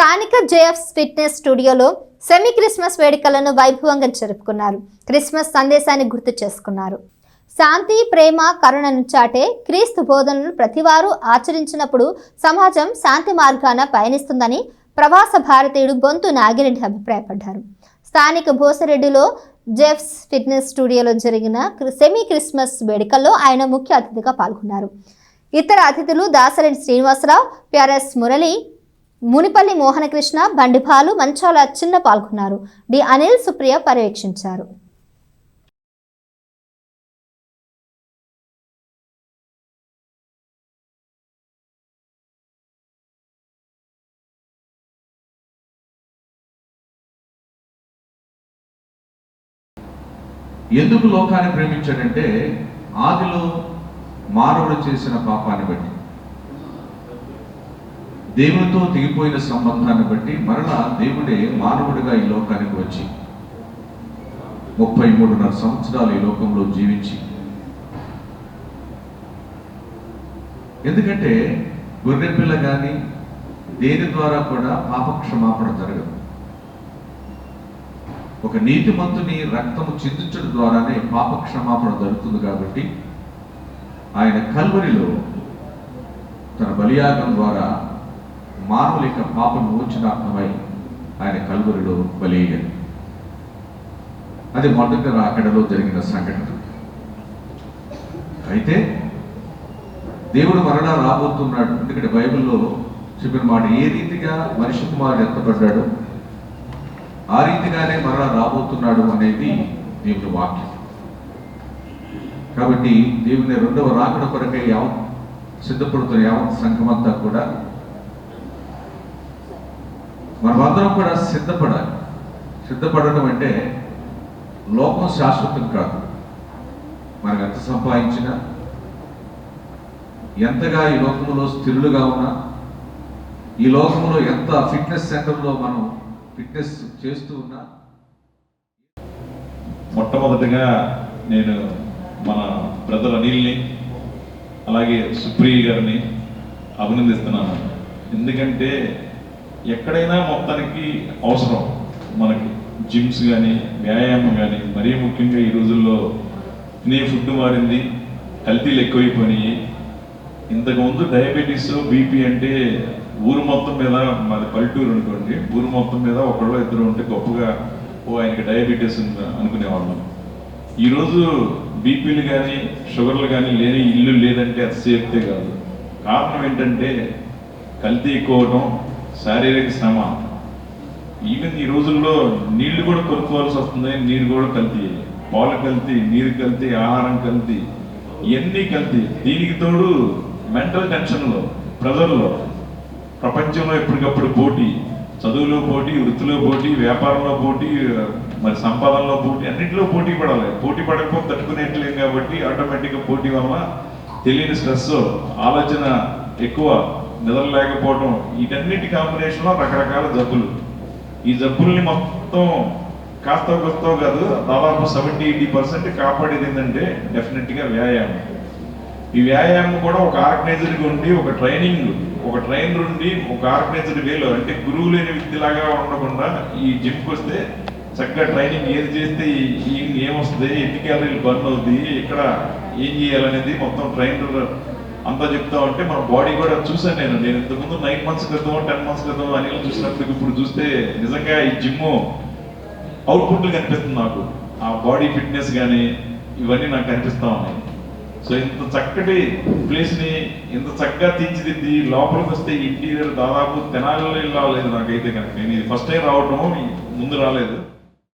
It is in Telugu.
స్థానిక జేఎఫ్ ఫిట్నెస్ స్టూడియోలో సెమీ క్రిస్మస్ వేడుకలను వైభవంగా జరుపుకున్నారు. క్రిస్మస్ సందేశాన్ని గుర్తు చేసుకున్నారు. శాంతి ప్రేమ కరుణను చాటే క్రీస్తు బోధనలు ప్రతివారు ఆచరించినప్పుడు సమాజం శాంతి మార్గాన పయనిస్తుందని ప్రవాస భారతీయుడు బొంతు నాగిరెడ్డి అభిప్రాయపడ్డారు. స్థానిక భోసరెడ్డిలో జెఫ్స్ ఫిట్నెస్ స్టూడియోలో జరిగిన సెమీ క్రిస్మస్ వేడుకల్లో ఆయన ముఖ్య అతిథిగా పాల్గొన్నారు. ఇతర అతిథులు దాసరెడ్డి శ్రీనివాసరావు ప్యారెస్ మురళి మునిపల్లి మోహనకృష్ణ బండిపాలు మంచాల చిన్న పాల్గొన్నారు. డి. అనిల్ సుప్రియ పర్యవేక్షించారు. ఎందుకు లోకాన్ని ప్రేమించాడంటే ఆదిలో మానవుడు చేసిన పాపాన్ని బట్టి. దేవునితో తెగిపోయిన సంబంధాన్ని బట్టి మరలా దేవుడే మానవుడిగా ఈ లోకానికి వచ్చి ముప్పై మూడున్నర సంవత్సరాలు ఈ లోకంలో జీవించి. ఎందుకంటే గొర్రెపిల్ల కానీ దేని ద్వారా కూడా పాప క్షమాపణ జరగదు. ఒక నీతిమంతుని రక్తము చిందించడం ద్వారానే పాప క్షమాపణ జరుగుతుంది కాబట్టి ఆయన కల్వరిలో తన బలియాగం ద్వారా మానవుల యొక్క పాపం మోచనాత్మమై ఆయన కల్వరిలో బలియాడు అది మొదటి రాకడలో జరిగిన సంఘటన. అయితే దేవుడు మరలా రాబోతున్నాడు. ఎందుకంటే బైబిల్లో చెప్పిన మాట ఏ రీతిగా మనిషి కుమారుడు ఎత్తపడ్డాడు ఆ రీతిగానే మరలా రాబోతున్నాడు అనేది దేవుని వాక్యం. కాబట్టి దేవుని రెండవ రాకడ కొరకై యావత్ సిద్ధపడుతున్న యావత్ సంఘమంతా కూడా మనమందరం కూడా సిద్ధపడాలి. సిద్ధపడడం అంటే లోకం శాశ్వతం కాదు. మనం ఎంత సంపాదించినా ఎంతగా ఈ లోకంలో స్థిరులుగా ఉన్నా ఈ లోకంలో ఎంత ఫిట్నెస్ సెంటర్లో మనం ఫిట్నెస్ చేస్తూ ఉన్నా మొట్టమొదటిగా నేను మన బ్రదర్ అనిల్ని అలాగే సుప్రియ గారిని అభినందిస్తున్నాను. ఎందుకంటే ఎక్కడైనా మొత్తానికి అవసరం. మనకి జిమ్స్ కానీ వ్యాయామం కానీ మరీ ముఖ్యంగా ఈ రోజుల్లో తినే ఫుడ్ మారింది కల్తీలు ఎక్కువైపోయినాయి. ఇంతకుముందు డయాబెటీస్ బీపీ అంటే ఊరు మొత్తం మీద మాది పల్లెటూరు అనుకోండి ఊరు మొత్తం మీద ఒకళ్ళు ఇద్దరు ఉంటే గొప్పగా ఓ ఆయనకి డయాబెటీస్ అనుకునేవాళ్ళం. ఈరోజు బీపీలు కానీ షుగర్లు కానీ లేని ఇల్లు లేదంటే అతిశయోక్తే కాదు. కారణం ఏంటంటే కల్తీ ఎక్కువ అవడం శారీరక శ్రమ ఈవెన్ ఈ రోజుల్లో నీళ్ళు కూడా కొనుక్కోవాల్సి వస్తుంది నీరు కూడా కల్తీ. పాలు కల్తీ నీరు కల్తీ ఆహారం కల్తీ ఇవన్నీ కల్తీ. దీనికి తోడు మెంటల్ టెన్షన్లో ప్రజల్లో ప్రపంచంలో ఎప్పటికప్పుడు పోటీ. చదువులో పోటీ వృత్తిలో పోటీ వ్యాపారంలో పోటీ మరి సంపాదనలో పోటీ అన్నింటిలో పోటీ పడాలి. పోటీ పడకపోతే తట్టుకునేట్లేం కాబట్టి ఆటోమేటిక్గా పోటీ వల్ల తెలియని స్ట్రెస్ ఆలోచన ఎక్కువ. నిద్ర లేకపోవడం వీటన్నిటి కాంబినేషన్లో రకరకాల జబ్బులు. ఈ జబ్బుల్ని మొత్తం కాస్త కొత్త కాదు దాదాపు సెవెంటీ ఎయిటీ పర్సెంట్ కాపాడేది ఏంటంటే డెఫినెట్గా వ్యాయామం. ఈ వ్యాయామం కూడా ఒక ఆర్గనైజర్గా ఉండి ఒక ట్రైనింగ్ ఒక ట్రైనర్ ఉండి ఒక ఆర్గనైజర్ వేలో అంటే గురువు లేని వ్యక్తిలాగా ఉండకుండా ఈ జిమ్కి వస్తే చక్కగా ట్రైనింగ్ ఏది చేస్తే ఈ- ఏమొస్తుంది ఎన్ని క్యాలరీలు బర్న్ అవుతుంది ఇక్కడ ఏం చేయాలనేది మొత్తం ట్రైనర్ అంతా చెప్తా ఉంటే మన బాడీ కూడా చూసాను నేను. నేను ఇంతకుముందు నైన్ మంత్స్ క్రితం టెన్ మంత్స్ క్రితం అని చూసినప్పుడు ఇప్పుడు చూస్తే నిజంగా ఈ జిమ్ అవుట్పుట్లు కనిపిస్తుంది నాకు. ఆ బాడీ ఫిట్నెస్ కానీ ఇవన్నీ నాకు కనిపిస్తా ఉన్నాయి. సో ఇంత చక్కటి ప్లేస్ని ఇంత చక్కగా తీర్చిదిద్ది లోపలికి వస్తే ఇంటీరియర్ దాదాపు తెనాలిలో రాలేదు నాకైతే కనుక. నేను ఇది ఫస్ట్ టైం రావటం ముందు రాలేదు.